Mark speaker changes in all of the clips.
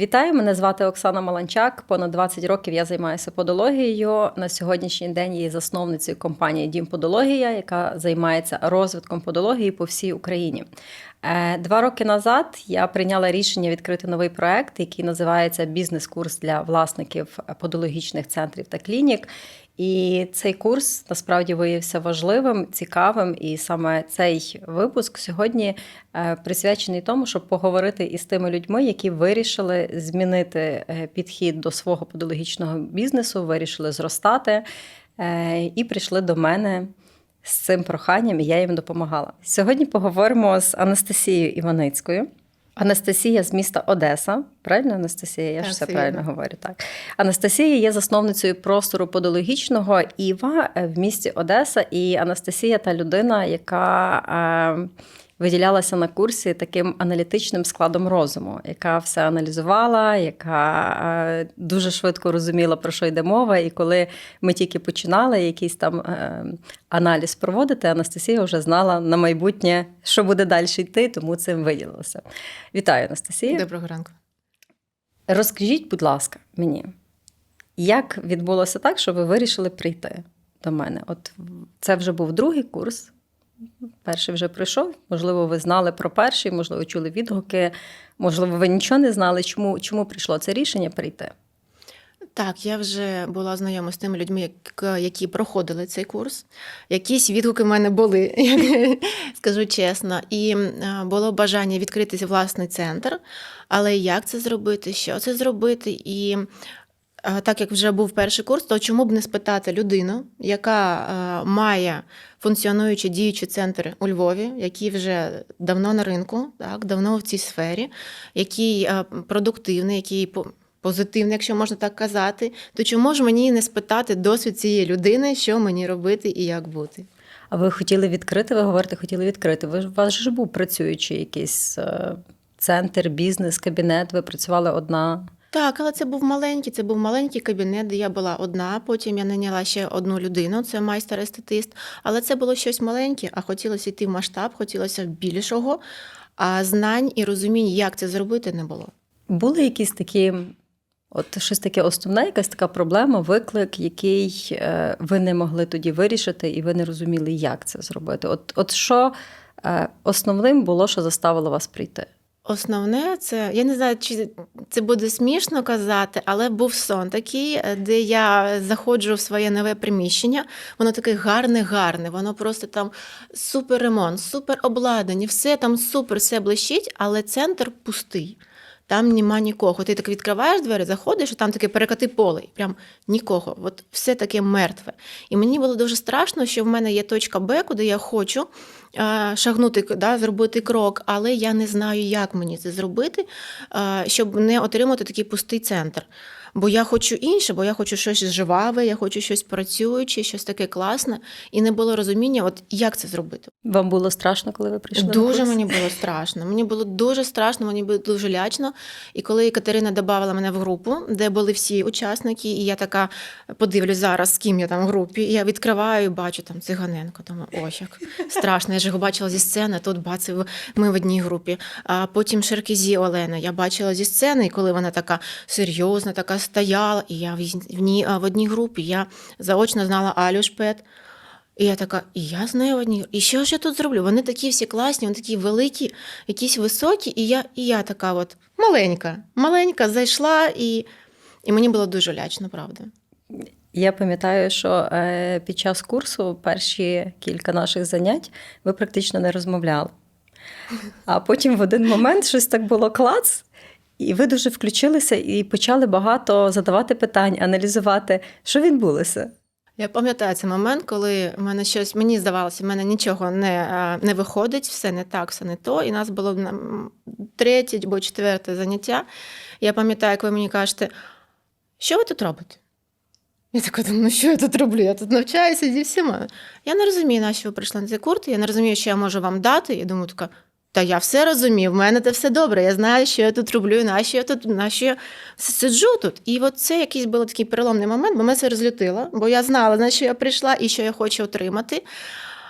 Speaker 1: Вітаю, мене звати Оксана Маланчак. Понад 20 років я займаюся подологією. На сьогоднішній день є засновницею компанії Дім Подологія, яка займається розвитком подології по всій Україні. Е, Два роки назад я прийняла рішення відкрити новий проект, який називається Бізнес-курс для власників подологічних центрів та клінік. І цей курс насправді виявився важливим, цікавим. І саме цей випуск сьогодні е, присвячений тому, щоб поговорити із тими людьми, які вирішили змінити е, підхід до свого подологічного бізнесу, вирішили зростати е, і прийшли до мене. З цим проханням і я їм допомагала. Сьогодні поговоримо з Анастасією Іваницькою. Анастасія з міста Одеса. Правильно, Анастасія? Я ж все правильно говорю. Так. Анастасія є засновницею простору подологічного Іва е, в місті Одеса. І Анастасія та людина, яка е, виділялася на курсі таким аналітичним складом розуму, яка все аналізувала, яка е, дуже швидко розуміла, про що йде мова. І коли ми тільки починали якийсь там е, аналіз проводити, Анастасія вже знала на майбутнє, що буде далі йти, тому цим виділилася. Вітаю, Анастасія.
Speaker 2: Доброго ранку.
Speaker 1: Розкажіть, будь ласка, мені, як відбулося так, що ви вирішили прийти до мене? От це вже був другий курс. Перший вже пройшов. Можливо, ви знали про перший, можливо, чули відгуки, можливо, ви нічого не знали. Чому, чому прийшло це рішення прийти?
Speaker 2: Так, я вже була знайома з тими людьми, які проходили цей курс. Якісь відгуки в мене були, скажу чесно. І е, було бажання відкрити власний центр. Але як це зробити, що це зробити? І так як вже був перший курс, то чому б не спитати людину, яка е, має функціонуючий діючий центр у Львові, який вже давно на ринку, так, давно в цій сфері, який е, продуктивний, який по- позитивний, якщо можна так казати, то чому ж мені не спитати досвід цієї людини, що мені робити і як бути?
Speaker 1: А ви хотіли відкрити? Ви говорите, хотіли відкрити. Ви у вас ж був працюючий якийсь е, центр, бізнес, кабінет. Ви працювали одна.
Speaker 2: Так, але це був маленький, це був маленький кабінет, де я була одна. Потім я наняла ще одну людину, це майстер-естетист. Але це було щось маленьке, а хотілося йти в масштаб, хотілося більшого, а знань і розумінь, як це зробити, не було.
Speaker 1: Були якісь такі, от щось таке основне, якась така проблема, виклик, який е, ви не могли тоді вирішити, і ви не розуміли, як це зробити. От, от що е, основним було, що заставило вас прийти?
Speaker 2: Основне, це я не знаю, чи це буде смішно казати, але був сон такий, е, де я заходжу в своє нове приміщення. Воно таке гарне, гарне. Воно просто там супер ремонт, супер обладнання, все там супер, все блищить, але центр пустий. Там нема нікого. Ти так відкриваєш двері, заходиш, і там таке перекати поле. Прям нікого. От все таке мертве. І мені було дуже страшно, що в мене є точка Б, куди я хочу шагнути, да, зробити крок, але я не знаю, як мені це зробити, щоб не отримати такий пустий центр. Бо я хочу інше, бо я хочу щось живаве, я хочу щось працююче, щось таке класне, і не було розуміння, от як це зробити.
Speaker 1: Вам було страшно, коли ви прийшли? на
Speaker 2: Дуже
Speaker 1: курс?
Speaker 2: мені було страшно. Мені було дуже страшно, мені було дуже лячно. І коли Катерина додавала мене в групу, де були всі учасники, і я така подивлюсь зараз, з ким я там в групі, і я відкриваю і бачу там Циганенко. Думаю, ось як страшно. Я ж його бачила зі сцени, тут бачив ми в одній групі. А потім Шеркізі Олена. Я бачила зі сцени, і коли вона така серйозна, така стояла, і я в ній в одній групі. Я заочно знала Алю Шпет. І я така, і я з нею в одній. І що ж я тут зроблю? Вони такі всі класні, вони такі великі, якісь високі, і я, і я така от маленька, маленька, зайшла, і, і мені було дуже лячно, правда.
Speaker 1: Я пам'ятаю, що е, під час курсу перші кілька наших занять ви практично не розмовляли. А потім в один момент щось так було клац, і ви дуже включилися і почали багато задавати питань, аналізувати, що відбулося.
Speaker 2: Я пам'ятаю цей момент, коли в мене щось, мені здавалося, в мене нічого не, е, не виходить, все не так, все не то. І нас було третє або четверте заняття. Я пам'ятаю, як ви мені кажете, що ви тут робите? Я така думаю, ну що я тут роблю? Я тут навчаюся зі всіма. Я не розумію, на що ви прийшли на цей курс, я не розумію, що я можу вам дати. Я думаю, така. Та я все розумію, в мене це все добре. Я знаю, що я тут роблю, на що я тут, на що я сиджу тут. І от це якийсь був такий переломний момент, бо мене це розлютило, бо я знала, на що я прийшла і що я хочу отримати.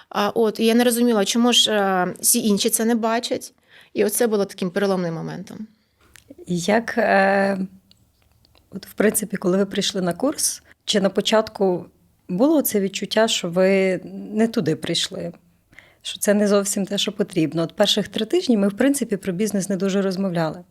Speaker 2: А, от, і я не розуміла, чому ж е, всі інші це не бачать. І оце було таким переломним моментом.
Speaker 1: Як, е, от, в принципі, коли ви прийшли на курс, чи на початку було це відчуття, що ви не туди прийшли? Що це не зовсім те, що потрібно? От перших три тижні ми, в принципі, про бізнес не дуже розмовляли.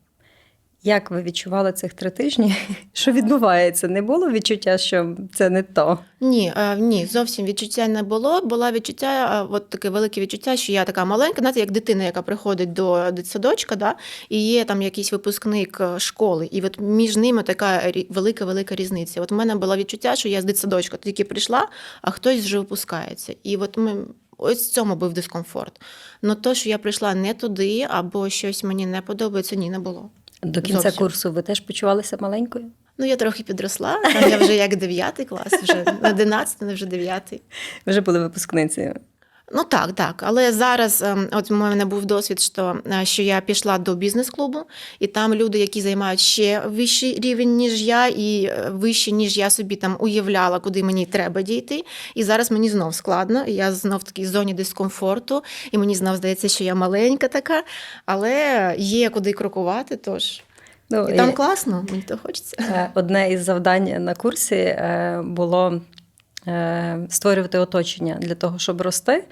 Speaker 1: Як ви відчували цих три тижні? Що відбувається? Не було відчуття, що це не то?
Speaker 2: Ні, е, ні, зовсім відчуття не було. Було відчуття, е, от таке велике відчуття, що я така маленька, знаєте, як дитина, яка приходить до дитсадочка, да, і є там якийсь випускник е, школи, і от між ними така велика велика різниця. От в мене було відчуття, що я з дитсадочка тільки прийшла, а хтось вже випускається. І от ми. Ось в цьому був дискомфорт. Ну то, що я прийшла не туди, або щось мені не подобається, ні, не було.
Speaker 1: До кінця
Speaker 2: Зовсім.
Speaker 1: курсу ви теж почувалися маленькою?
Speaker 2: Ну, я трохи підросла, там я вже як дев'ятий клас, вже одинадцятий, не вже дев'ятий.
Speaker 1: Ви вже були випускницею.
Speaker 2: Ну так, так. Але зараз, ем, от у мене був досвід, що, е, що я пішла до бізнес-клубу, і там люди, які займають ще вищий рівень, ніж я, і е, вище, ніж я собі там уявляла, куди мені треба дійти. І зараз мені знов складно. і Я знов в такій зоні дискомфорту, і мені знов здається, що я маленька така, але є куди крокувати. Тож
Speaker 1: Ну,
Speaker 2: і там
Speaker 1: і-
Speaker 2: класно, мені то хочеться.
Speaker 1: Е, Одне із завдань на курсі було створювати оточення для того, щоб рости.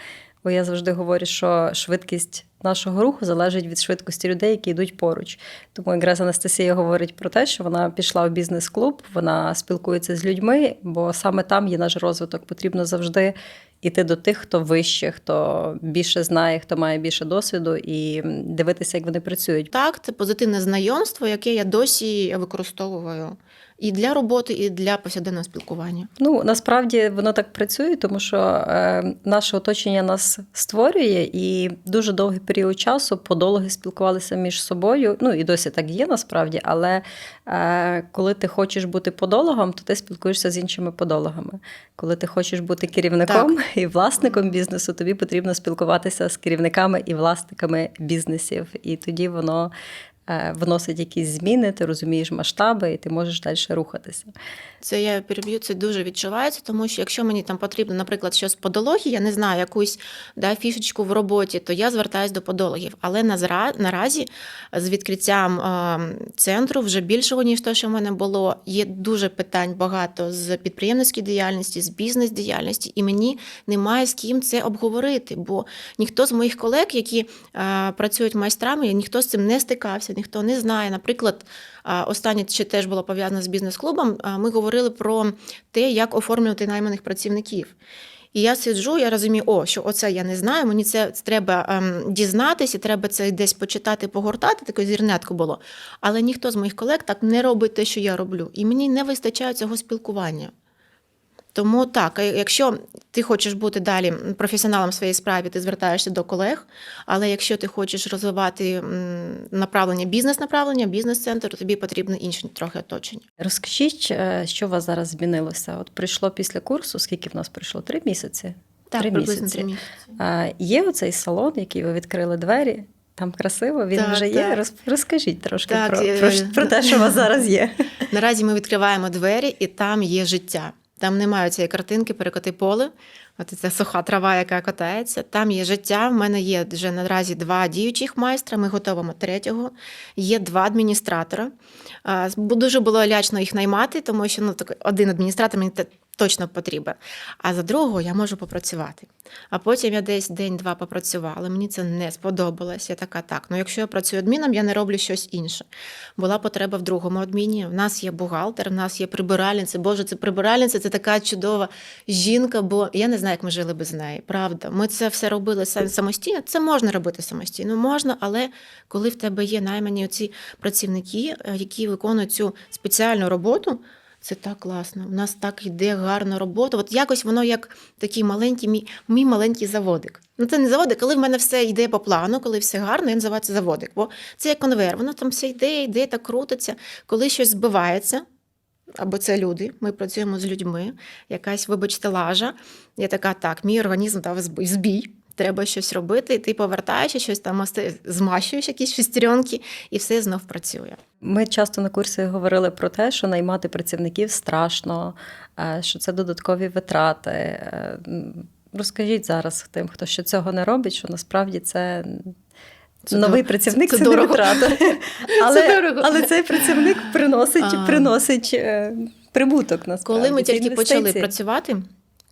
Speaker 1: Бо я завжди говорю, що швидкість нашого руху залежить від швидкості людей, які йдуть поруч. Тому якраз Анастасія говорить про те, що вона пішла в бізнес-клуб, вона спілкується з людьми, бо саме там є наш розвиток. Потрібно завжди іти до тих, хто вище, хто більше знає, хто має більше досвіду, і дивитися, як вони працюють.
Speaker 2: Так, це позитивне знайомство, яке я досі використовую і для роботи, і для повсякденного спілкування.
Speaker 1: Ну насправді воно так працює, тому що е, наше оточення нас створює, і дуже довгий період часу подологи спілкувалися між собою. Ну і досі так є насправді. Але е, коли ти хочеш бути подологом, то ти спілкуєшся з іншими подологами. Коли ти хочеш бути керівником і власником бізнесу, тобі потрібно спілкуватися з керівниками і власниками бізнесів, і тоді воно. Е, Вносить якісь зміни, ти розумієш масштаби, і ти можеш далі рухатися.
Speaker 2: Це я переб'ю, це дуже відчувається, тому що якщо мені там потрібно, наприклад, щось подології, я не знаю, якусь да, фішечку в роботі, то я звертаюсь до подологів. Але назра- наразі з відкриттям е, центру вже більшого, ніж те, що в мене було, є дуже питань багато з підприємницької діяльності, з бізнес-діяльності, і мені немає з ким це обговорити, бо ніхто з моїх колег, які е, працюють майстрами, ніхто з цим не стикався, ніхто не знає. Наприклад, Останнє ще теж було пов'язано з бізнес-клубом. Ми говорили про те, як оформлювати найманих працівників. І я сиджу, я розумію, о, що оце я не знаю, мені це треба ем, дізнатися, треба це десь почитати, погортати, таке зірнятко було. Але ніхто з моїх колег так не робить те, що я роблю. І мені не вистачає цього спілкування. Тому так, е, якщо ти хочеш бути далі професіоналом в своїй справі, ти звертаєшся до колег. Але якщо ти хочеш розвивати направлення, бізнес-направлення, бізнес-центр, тобі потрібно інше трохи оточення.
Speaker 1: Розкажіть, е, що у вас зараз змінилося? От прийшло після курсу, скільки в нас пройшло? Три місяці?
Speaker 2: Так,
Speaker 1: Три
Speaker 2: приблизно
Speaker 1: місяці.
Speaker 2: три місяці.
Speaker 1: А, Є оцей салон, який ви відкрили двері. Там красиво, він
Speaker 2: Так,
Speaker 1: вже є.
Speaker 2: так.
Speaker 1: Роз- Розкажіть трошки
Speaker 2: Так,
Speaker 1: про, про, про те, що у вас зараз є.
Speaker 2: Наразі ми відкриваємо двері, і там є життя. Там немає цієї картинки перекоти поле. От ця суха трава, яка катається. Там є життя. В мене є вже наразі два діючих майстра. Ми готовимо третього. Є два адміністратора. Дуже було лячно їх наймати, тому що ну, один адміністратор мені точно потрібен. А за другого я можу попрацювати. А потім я десь день-два попрацювала. Мені це не сподобалось. Я така, так. Ну якщо я працюю адміном, я не роблю щось інше. Була потреба в другому адміні. В нас є бухгалтер, в нас є прибиральниця. Боже, це прибиральниця, це така чудова жінка, бо я не знаю, як ми жили без неї. Правда, ми це все робили са- самостійно. Це можна робити самостійно, можна, але коли в тебе є наймані оці працівники, е, які виконують цю спеціальну роботу. Це так класно. У нас так йде гарна робота. От якось воно як такий маленький, мій, мій маленький заводик. Ну це не заводик, коли в мене все йде по плану, коли все гарно, я називаю це заводик. Бо це як конвейер, воно там все йде, йде, так крутиться. Коли щось збивається, або це люди, ми працюємо з людьми, якась, вибачте, лажа. Я така, так, мій організм дав збій. Треба щось робити, і ти повертаєшся, щось там змащуєш якісь шестеренки, і все знов працює.
Speaker 1: Ми часто на курсі говорили про те, що наймати працівників страшно, е, що це додаткові витрати. Е, Розкажіть зараз тим, хто ще цього не робить, що насправді це
Speaker 2: Це
Speaker 1: Новий
Speaker 2: дор-
Speaker 1: працівник
Speaker 2: це
Speaker 1: це,
Speaker 2: дорого.
Speaker 1: витрата. Але,
Speaker 2: дорого.
Speaker 1: але цей працівник приносить,
Speaker 2: А.
Speaker 1: приносить е, прибуток насправді.
Speaker 2: Коли ми тільки почали працювати,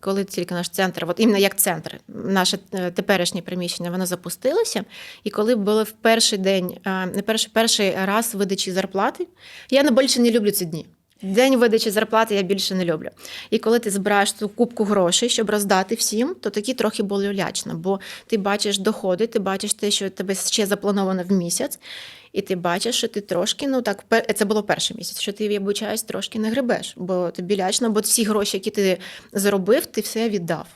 Speaker 2: коли тільки наш центр, от іменно як центр, наше е, теперішнє приміщення, воно запустилося. І коли були в перший день, е, не перший, перший раз видачі зарплати, я не більше не люблю ці дні. День видачі зарплати я більше не люблю. І коли ти збираєш ту кубку грошей, щоб роздати всім, то такі трохи було лячно, бо ти бачиш доходи, ти бачиш те, що тебе ще заплановано в місяць, і ти бачиш, що ти трошки, ну так, це було перший місяць, що ти, вибачаюсь, трошки не гребеш, бо тобі лячно, бо всі гроші, які ти заробив, ти все віддав.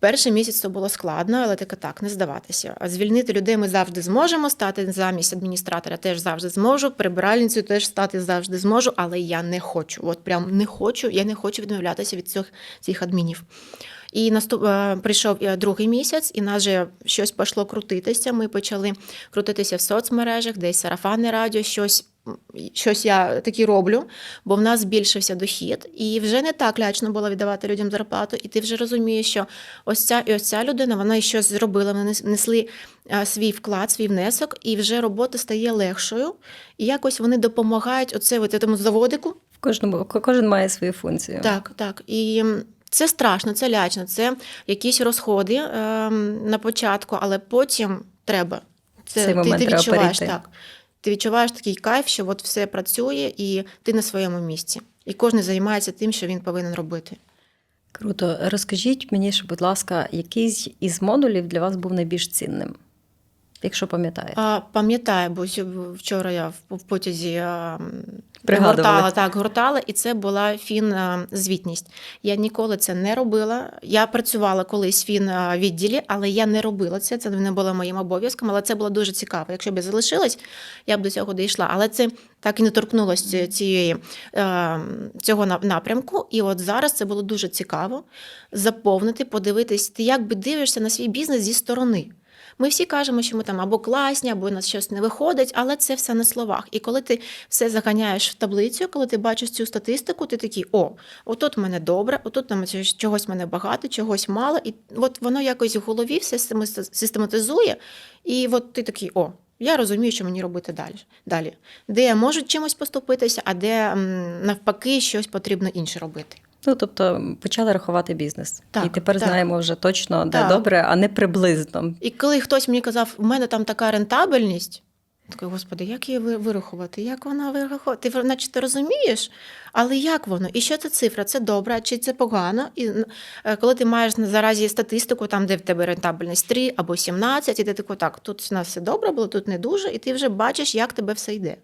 Speaker 2: Перший місяць це було складно, але таке так, не здаватися. А звільнити людей ми завжди зможемо, стати замість адміністратора теж завжди зможу, Прибиральницю теж стати завжди зможу, але я не хочу. От прям не хочу, я не хочу відмовлятися від цих, цих адмінів. І наступ... е, прийшов е, другий місяць, і нас же щось пішло крутитися. Ми почали крутитися в соцмережах, десь сарафанне радіо, щось. Щось я таки роблю, бо в нас збільшився дохід, і вже не так лячно було віддавати людям зарплату. І ти вже розумієш, що ось ця і ось ця людина, вона щось зробила, вони несли е, свій вклад, свій внесок, і вже робота стає легшою. І якось вони допомагають оце от цьому заводику,
Speaker 1: В кожному ко- кожен має свою функцію.
Speaker 2: так, так. І це страшно, це лячно, це якісь розходи ем, на початку, але потім треба. Це
Speaker 1: Цей
Speaker 2: ти, ти відчуваєш
Speaker 1: перейти.
Speaker 2: так. Ти відчуваєш такий кайф, що от все працює, і ти на своєму місці. І кожен займається тим, що він повинен робити.
Speaker 1: Круто. Розкажіть мені, ще, будь ласка, який із модулів для вас був найбільш цінним, якщо пам'ятаєте?
Speaker 2: А, пам'ятаю, бо вчора я в, потязі гортала, так, гортала, і це була фін-звітність. Я ніколи це не робила. Я працювала колись в фін-відділі, але я не робила це. Це не було моїм обов'язком, але це було дуже цікаво. Якщо б я залишилась, я б до цього дійшла. Але це так і не торкнулося цієї цього напрямку. І от зараз це було дуже цікаво заповнити, подивитись, ти як би дивишся на свій бізнес зі сторони. Ми всі кажемо, що ми там або класні, або у нас щось не виходить, але це все на словах. І коли ти все заганяєш в таблицю, коли ти бачиш цю статистику, ти такий: о, отут в мене добре, отут там чогось в мене багато, чогось мало. І от воно якось в голові все систематизує, і от ти такий, о. Я розумію, що мені робити далі. далі. Де я можу чимось поступитися, а де навпаки щось потрібно інше робити.
Speaker 1: Ну, тобто почали рахувати бізнес.
Speaker 2: Так,
Speaker 1: і тепер
Speaker 2: так.
Speaker 1: знаємо вже точно, де
Speaker 2: Так.
Speaker 1: добре, а не приблизно.
Speaker 2: І коли хтось мені казав, у мене там така рентабельність, такий, господи, як її вирахувати? Як вона вирахувати? Ти наче ти розумієш, але як воно? І що це цифра? Це добре, чи це погано? І е, коли ти маєш на заразі статистику, там, де в тебе рентабельність 3 або 17, і ти такий, так, тут у нас все добре було, тут не дуже, і ти вже бачиш, як тебе все йде.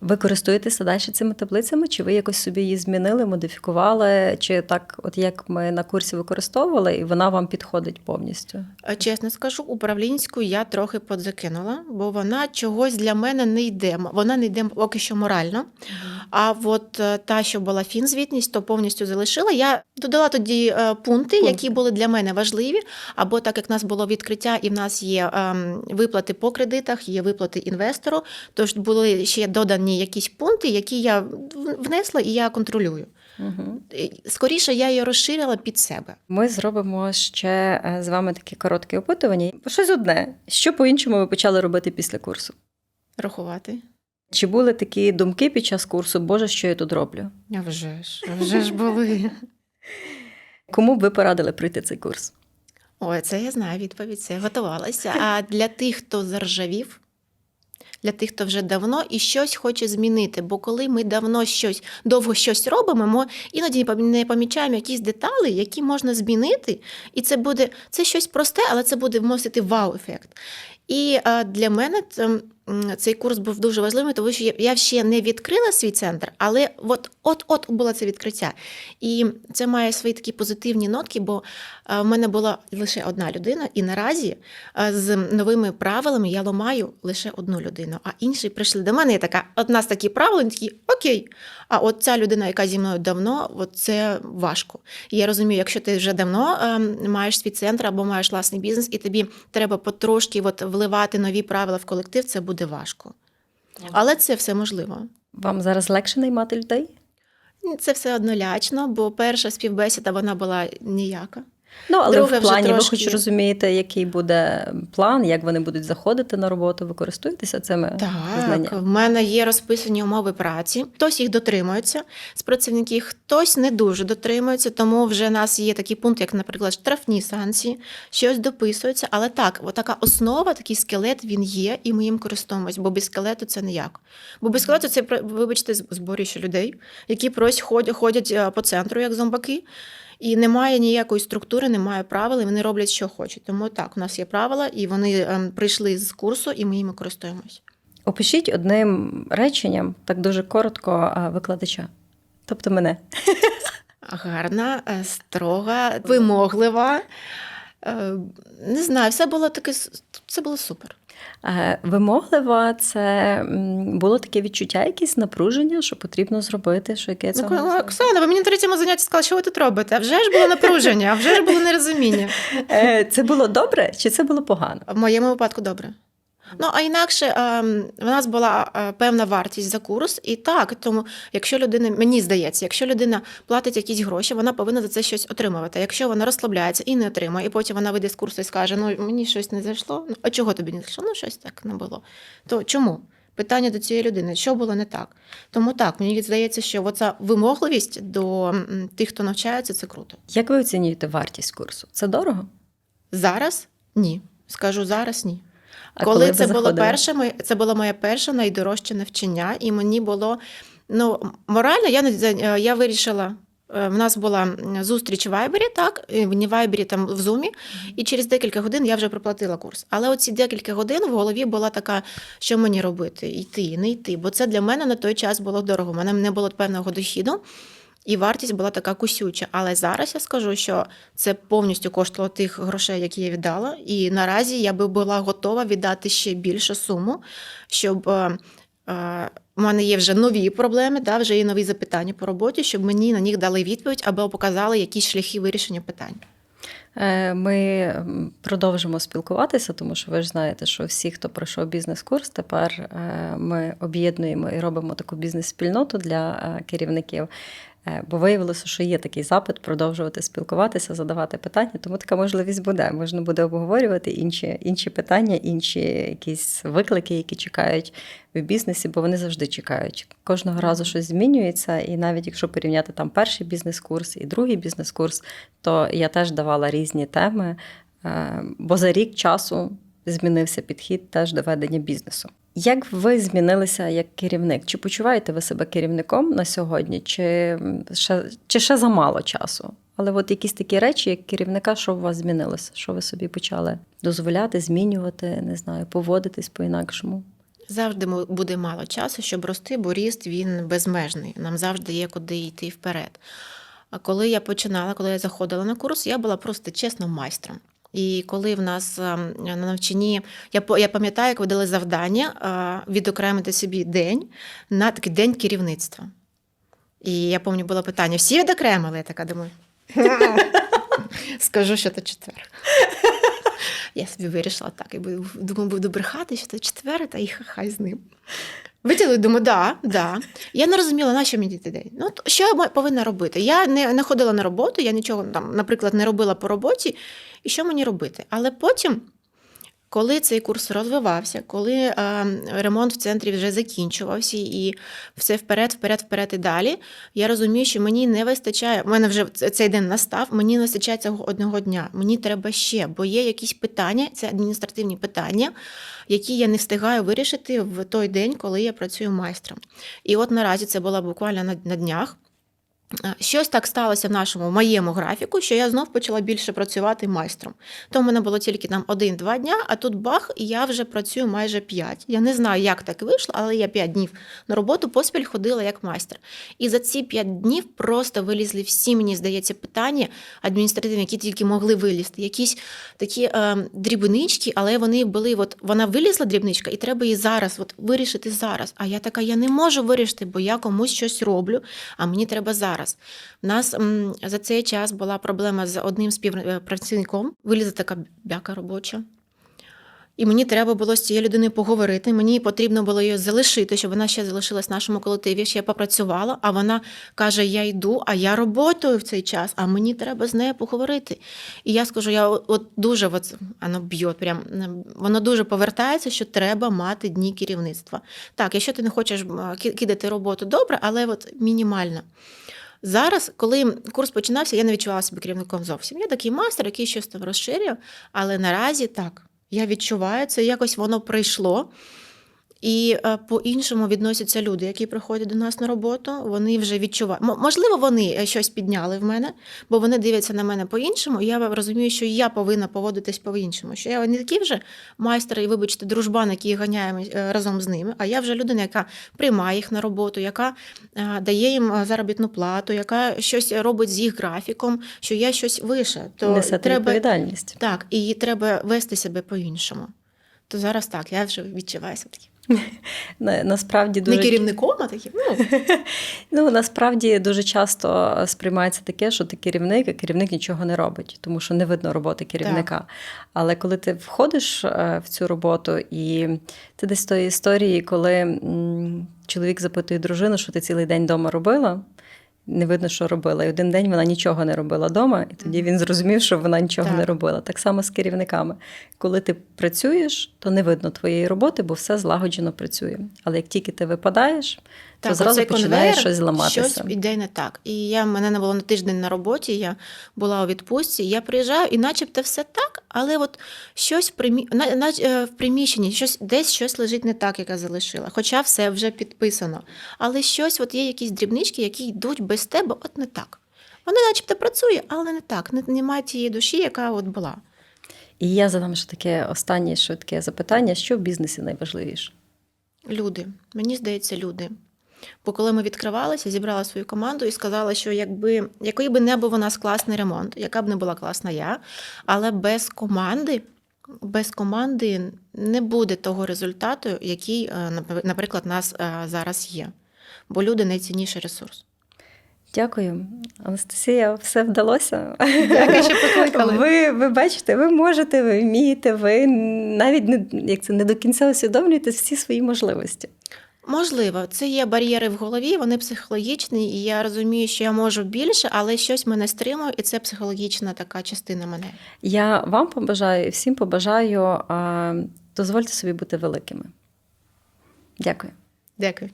Speaker 1: Ви користуєтеся далі цими таблицями, чи ви якось собі її змінили, модифікували, чи так, от як ми на курсі використовували, і вона вам підходить повністю?
Speaker 2: Чесно скажу, управлінську я трохи подзакинула, бо вона чогось для мене не йде. Вона не йде поки що морально. А от е, та, що була фінзвітність, то повністю залишила. Я додала тоді е, пункти,
Speaker 1: Пункти.
Speaker 2: які були для мене важливі. Або так як в нас було відкриття, і в нас є ем, виплати по кредитах, є виплати інвестору. Тож були ще додані якісь пункти, які я внесла і я контролюю.
Speaker 1: Угу.
Speaker 2: Скоріше я її розширила під себе.
Speaker 1: Ми зробимо ще е, з вами таке коротке опитування. Щось одне. Що по-іншому ви почали робити після курсу?
Speaker 2: Рахувати.
Speaker 1: Чи були такі думки під час курсу, Боже, що я тут роблю?
Speaker 2: А вже ж, а вже ж були.
Speaker 1: Кому б ви порадили пройти цей курс?
Speaker 2: Ой, це я знаю відповідь, це я готувалася. А для тих, хто заржавів, для тих, хто вже давно і щось хоче змінити. Бо коли ми давно щось довго щось робимо, ми іноді не помічаємо якісь деталі, які можна змінити, і це буде це щось просте, але це буде вносити вау-ефект. І для мене це, цей курс був дуже важливим, тому що я- ще не відкрила свій центр, але от от от було це відкриття. І це має свої такі позитивні нотки, бо в мене була лише одна людина, і наразі з новими правилами я ламаю лише одну людину, а інші прийшли до мене. Я така, от нас такі правила, вони такі окей. А от ця людина, яка зі мною давно, от це важко. І я розумію, якщо ти вже давно ем, маєш свій центр або маєш власний бізнес, і тобі треба потрошки от, вливати нові правила в колектив, це буде важко. Але це все можливо.
Speaker 1: Вам зараз легше наймати людей?
Speaker 2: Це все однолячно, бо перша співбесіда вона була ніяка.
Speaker 1: Ну, але
Speaker 2: Друге
Speaker 1: в плані ви хоч розумієте, який буде план, як вони будуть заходити на роботу, ви користуєтеся цими
Speaker 2: Так,
Speaker 1: знаннями?
Speaker 2: в мене є розписані умови праці. Хтось їх дотримується з працівників, хтось не дуже дотримується. Тому вже в нас є такий пункт, як, наприклад, штрафні санкції, щось дописується. Але так, така основа, такий скелет він є, і ми їм користуємось, бо без скелету це ніяк. Бо без скелету це, вибачте, зборіще людей, які просто ходять, ходять е, по центру, як зомбаки. І немає ніякої структури, немає правил, і вони роблять, що хочуть. Тому так, у нас є правила, і вони ем, прийшли з курсу, і ми їми користуємось.
Speaker 1: Опишіть одним реченням, так дуже коротко, викладача. Тобто мене.
Speaker 2: Гарна, е, строга, вимоглива. Е, Не знаю, все було таке с- було супер.
Speaker 1: Е, Вимоглива це було таке відчуття, якесь напруження, що потрібно зробити, що яке це
Speaker 2: Ну, Оксана, ви мені на третьому занятті сказали, що ви тут робите? А вже ж було напруження, а вже ж було нерозуміння.
Speaker 1: Е, Це було добре чи це було погано?
Speaker 2: В моєму випадку добре. Ну, а інакше ем, в нас була е, певна вартість за курс, і так, тому якщо людина, мені здається, якщо людина платить якісь гроші, вона повинна за це щось отримувати. Якщо вона розслабляється і не отримує, і потім вона вийде з курсу і скаже: ну мені щось не зайшло. Ну, а чого тобі не зайшло? Ну, щось так не було. То чому? Питання до цієї людини, що було не так? Тому так, мені здається, що оця вимогливість до тих, хто навчається, це круто.
Speaker 1: Як ви оцінюєте вартість курсу? Це дорого?
Speaker 2: Зараз ні. Скажу зараз ні.
Speaker 1: А
Speaker 2: коли
Speaker 1: ви
Speaker 2: це було перше, це було моє перше найдорожче навчання, і мені було ну морально, я за- я вирішила. е, В нас була зустріч в Вайбері, так, в Вайбері, там в Зумі, і через декілька годин я вже проплатила курс. Але оці декілька годин в голові була така, що мені робити? Йти, не йти. Бо це для мене на той час було дорого. У мене не було певного дохіду, і вартість була така кусюча. Але зараз я скажу, що це повністю коштувало тих грошей, які я віддала. І наразі я би була готова віддати ще більшу суму, щоб. е, е, у мене є вже нові проблеми, да, вже є нові запитання по роботі, щоб мені на них дали відповідь або показали якісь шляхи вирішення питань.
Speaker 1: Е, Ми продовжимо спілкуватися, тому що ви ж знаєте, що всі, хто пройшов бізнес-курс, тепер е, ми об'єднуємо і робимо таку бізнес-спільноту для е, керівників. Е, Бо виявилося, що є такий запит продовжувати спілкуватися, задавати питання, тому така можливість буде. Можна буде обговорювати інші, інші питання, інші якісь виклики, які чекають в бізнесі, бо вони завжди чекають. Кожного разу щось змінюється, і навіть якщо порівняти там перший бізнес-курс і другий бізнес-курс, то я теж давала різні теми, е, бо за рік часу змінився підхід теж до ведення бізнесу. Як ви змінилися як керівник? Чи почуваєте ви себе керівником на сьогодні, чи ще, чи ще замало часу? Але от якісь такі речі, як керівника, що у вас змінилося? Що ви собі почали дозволяти, змінювати, не знаю, поводитись по-інакшому?
Speaker 2: Завжди буде мало часу, щоб рости, бо ріст він безмежний. Нам завжди є куди йти вперед. А коли я починала, коли я заходила на курс, я була просто чесно майстром. І коли в нас ем, на навчанні, я я пам'ятаю, як видали завдання е, відокремити собі день на такий день керівництва. І я пам'ятаю, було питання: всі відокремили? Я така думаю. Скажу, що то четвер. Я собі вирішила так, і думаю, буду брехати, що це четвер, та і хай з ним. Виділили, думаю, да, да. Я не розуміла, на що мені день. Ну, що я повинна робити? Я не, не ходила на роботу, я нічого там, наприклад, не робила по роботі. І що мені робити? Але потім, коли цей курс розвивався, коли е, ремонт в центрі вже закінчувався, і все вперед, вперед, вперед і далі, я розумію, що мені не вистачає. У мене вже цей день настав, мені не вистачає цього одного дня. Мені треба ще, бо є якісь питання, це адміністративні питання, які я не встигаю вирішити в той день, коли я працюю майстром. І от наразі це було буквально на, на днях. Е, Щось так сталося в нашому моєму графіку, що я знов почала більше працювати майстром. То в мене було тільки там один-два дня, а тут бах, і я вже працюю майже п'ять. Я не знаю, як так вийшло, але я п'ять днів на роботу поспіль ходила як майстер. І за ці п'ять днів просто вилізли всі, мені здається, питання адміністративні, які тільки могли вилізти. Якісь такі е, дрібнички, але вони були, от вона вилізла дрібничка, і треба її зараз от, вирішити зараз. А я така, я не можу вирішити, бо я комусь щось роблю, а мені треба зараз. У нас за цей час була проблема з одним співпрацівником. Вилізла така бяка робоча. І мені треба було з цією людиною поговорити. Мені потрібно було її залишити, щоб вона ще залишилась в нашому колективі, ще попрацювала. А вона каже: Я йду, а я роботаю в цей час, а мені треба з нею поговорити. І я скажу, я от дуже от, воно б'є, прям воно дуже повертається, що треба мати дні керівництва. Так, якщо ти не хочеш кидати роботу, добре, але от мінімально. Зараз, коли курс починався, я не відчувала себе керівником зовсім. Я такий мастер, який щось там розширює, але наразі так. Я відчуваю це, якось воно прийшло. І е, по-іншому відносяться люди, які приходять до нас на роботу. Вони вже відчувають. Можливо, вони е, щось підняли в мене, бо вони дивляться на мене по-іншому. І я розумію, що я повинна поводитись по-іншому. Що я не такий вже майстер і, вибачте, дружбан, який ганяє е, разом з ними. А я вже людина, яка приймає їх на роботу, яка дає їм заробітну плату, яка щось робить з їх графіком, що я щось вище. То
Speaker 1: Несете
Speaker 2: треба
Speaker 1: відповідальність.
Speaker 2: так, і треба вести себе по-іншому. То зараз так, я вже відчуваю себе таким.
Speaker 1: На- Насправді дуже
Speaker 2: Не керівником, а таким. Ну,
Speaker 1: Ну, насправді дуже часто сприймається таке, що ти керівник, а керівник нічого не робить, тому що не видно роботи керівника. Але коли ти входиш е, в цю роботу, і це десь з тої історії, коли чоловік запитує дружину, що ти цілий день вдома робила. Не видно, що робила. І один день вона нічого не робила вдома, і тоді він зрозумів, що вона нічого
Speaker 2: Так.
Speaker 1: не робила. Так само з керівниками. Коли ти працюєш, то не видно твоєї роботи, бо все злагоджено працює. Але як тільки ти випадаєш, то зразу починає щось зламатися.
Speaker 2: Щось іде не так. І я мене не було на тиждень на роботі, я була у відпустці, я приїжджаю, і начебто все так, але от щось в, примі... на, на, е, в приміщенні, щось, десь щось лежить не так, як я залишила. Хоча все вже підписано. Але щось, от є якісь дрібнички, які йдуть без тебе, от не так. Воно начебто працює, але не так. Немає тієї душі, яка от була.
Speaker 1: І я задам ще таке останнє швидке запитання: що в бізнесі найважливіше?
Speaker 2: Люди, мені здається, люди. Бо коли ми відкривалися, зібрала свою команду і сказала, що якби який би не був у нас класний ремонт, яка б не була класна я, але без команди, без команди не буде того результату, який, е, наприклад, у нас е, зараз є. Бо люди найцінніший ресурс.
Speaker 1: Дякую, Анастасія, все вдалося.
Speaker 2: Дякую, що покликали.
Speaker 1: Ви, ви бачите, ви можете, ви вмієте, ви навіть не, як це, не до кінця усвідомлюєте всі свої можливості.
Speaker 2: Можливо, це є бар'єри в голові, вони психологічні, і я розумію, що я можу більше, але щось мене стримує, і це психологічна така частина мене.
Speaker 1: Я вам побажаю і всім побажаю, дозвольте собі бути великими. Дякую.
Speaker 2: Дякую.